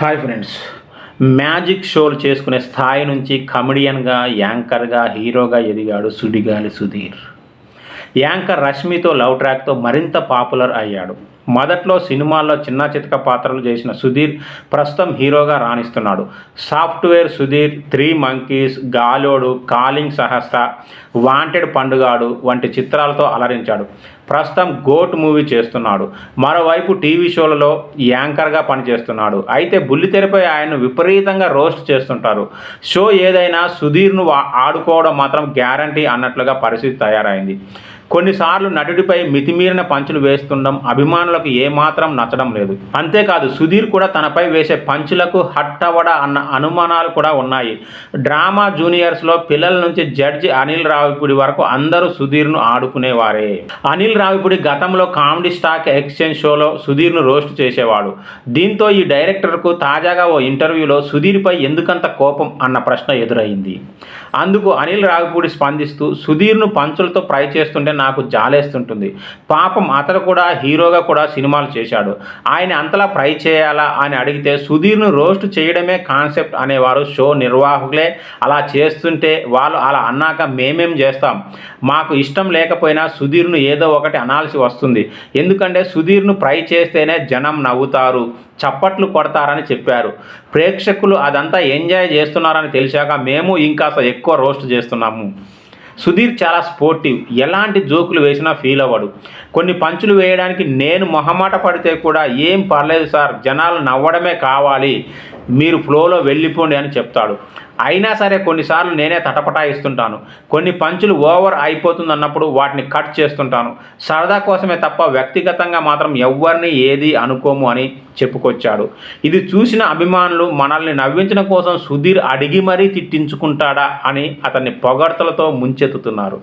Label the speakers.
Speaker 1: Hi friends. Magic షోలు చేసుకునే స్థాయి నుంచి కమెడియన్గా యాంకర్గా హీరోగా ఎదిగాడు సుడిగాలి సుధీర్. యాంకర్ రష్మితో లవ్ ట్రాక్తో మరింత పాపులర్ అయ్యాడు. మొదట్లో సినిమాల్లో చిన్న చితక పాత్రలు చేసిన సుధీర్ ప్రస్తుతం హీరోగా రాణిస్తున్నాడు. Software Sudheer three monkeys Galodu calling Sahasra wanted Pandugadu వంటి చిత్రాలతో అలరించాడు. ప్రస్తుతం గోట్ మూవీ చేస్తున్నాడు. మరోవైపు టీవీ షోలలో యాంకర్గా పనిచేస్తున్నాడు. అయితే బుల్లితెరపై ఆయన్ను విపరీతంగా రోస్ట్ చేస్తుంటారు. షో ఏదైనా సుధీర్ను ఆడుకోవడం మాత్రం గ్యారంటీ అన్నట్లుగా పరిస్థితి తయారైంది. కొన్నిసార్లు నటుడిపై మితిమీరిన పంచులు వేస్తుండడం అభిమానులకు ఏమాత్రం నచ్చడం లేదు. అంతేకాదు సుధీర్ కూడా తనపై వేసే పంచులకు హట్టవడ అన్న అనుమానాలు కూడా ఉన్నాయి. డ్రామా జూనియర్స్లో పిల్లల నుంచి జడ్జి అనిల్ రావిపూడి వరకు అందరూ సుధీర్ను ఆడుకునేవారే. అనిల్ రావిపూడి గతంలో కామెడీ స్టాక్ ఎక్స్చేంజ్ షోలో సుధీర్ను రోస్ట్ చేసేవాడు. దీంతో ఈ డైరెక్టర్కు తాజాగా ఓ ఇంటర్వ్యూలో సుధీర్పై ఎందుకంత కోపం అన్న ప్రశ్న ఎదురైంది. అందుకు అనిల్ రావిపూడి స్పందిస్తూ సుధీర్ను పంచులతో ప్రై చేస్తుంటే నాకు జాలేస్తుంటుంది. పాపం అతడు కూడా హీరోగా కూడా సినిమాలు చేశాడు. ఆయన అంతలా ఫ్రై చేయాలా అని అడిగితే సుధీర్ను రోస్ట్ చేయడమే కాన్సెప్ట్ అనేవారు షో నిర్వాహకులే. అలా చేస్తుంటే వాళ్ళు అలా అన్నాక మేమేం చేస్తాం? మాకు ఇష్టం లేకపోయినా సుధీర్ను ఏదో ఒకటి అనాల్సి వస్తుంది. ఎందుకంటే సుధీర్ను ఫ్రై చేస్తేనే జనం నవ్వుతారు. చప్పట్లు కొడతారని చెప్పారు. ప్రేక్షకులు అదంతా ఎంజాయ్ చేస్తున్నారని తెలిసాక మేము ఇంకాస్త ఎక్కువ రోస్ట్ చేస్తున్నాము. సుధీర్ చాలా స్పోర్టివ్. ఎలాంటి జోకులు వేసినా ఫీల్ అవ్వడు. కొన్ని పంచులు వేయడానికి నేను మొహమాట పడితే కూడా ఏం పర్లేదు సార్ జనాలు నవ్వడమే కావాలి. మీరు ఫ్లోలో వెళ్ళిపోండి అని చెప్తాడు. అయినా సరే కొన్నిసార్లు నేనే తటపటాయిస్తుంటాను. కొన్ని పంచులు ఓవర్ అయిపోతుంది అన్నప్పుడు వాటిని కట్ చేస్తుంటాను. సరదా కోసమే తప్ప వ్యక్తిగతంగా మాత్రం ఎవ్వరిని ఏది అనుకోము అని చెప్పుకొచ్చాడు. ఇది చూసిన అభిమానులు మనల్ని నవ్వించడం కోసం సుధీర్ అడిగి మరీ తిట్టించుకుంటాడా అని అతన్ని పొగడ్తలతో ముంచెత్తుతున్నారు.